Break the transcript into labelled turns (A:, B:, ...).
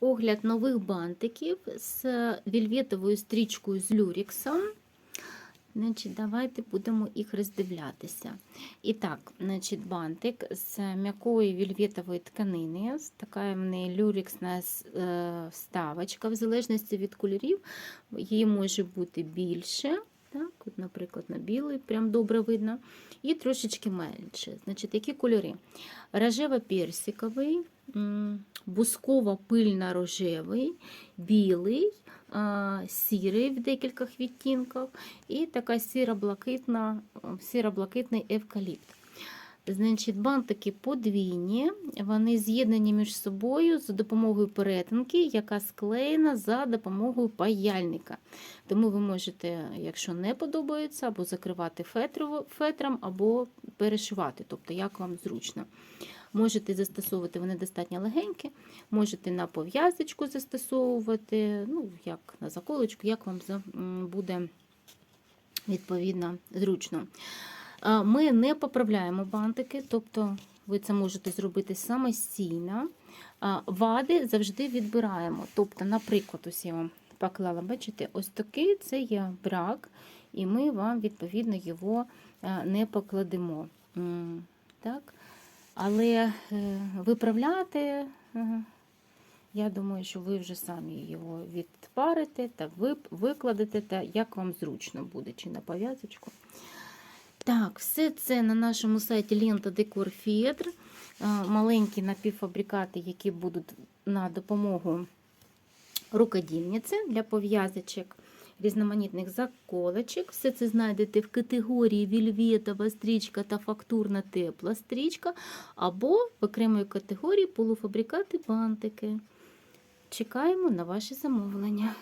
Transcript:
A: огляд нових бантиків з вільветовою стрічкою з люріксом. Значить, давайте будемо їх роздивлятися. І так, значить, бантик з м'якої вільветової тканини. Така в неї люрексна е, вставочка. В залежності від кольорів її може бути більше. Наприклад, на білий, прям добре видно, і трошечки менше. Значить, які кольори? Рожево-персиковий, бусково-пильно-рожевий, білий, сірий в декількох відтінках і така сіро-блакитна, сіро-блакитний евкаліпт. Значить, бантики подвійні, вони з'єднані між собою за допомогою перетинки, яка склеєна за допомогою паяльника. Тому ви можете, якщо не подобається, або закривати фетром, або перешивати, тобто як вам зручно. Можете застосовувати, вони достатньо легенькі, можете на пов'язочку застосовувати, ну, як на заколочку, як вам буде відповідно зручно. Ми не поправляємо бантики, тобто ви це можете зробити самостійно. Вади завжди відбираємо. Тобто, наприклад, ось я вам поклала, бачите, ось такий це є брак, і ми вам відповідно його не покладемо. Так? Але е, виправляти, я думаю, що ви вже самі його відпарите та викладете, та як вам зручно буде, чи на пов'язочку. Так, все це на нашому сайті Лента Декор Фєдр. Маленькі напівфабрикати, які будуть на допомогу рукодільниці для пов'язочок, різноманітних заколочок. Все це знайдете в категорії вільветова стрічка та фактурна тепла стрічка, або в окремої категорії полуфабрикати бантики. Чекаємо на ваші замовлення.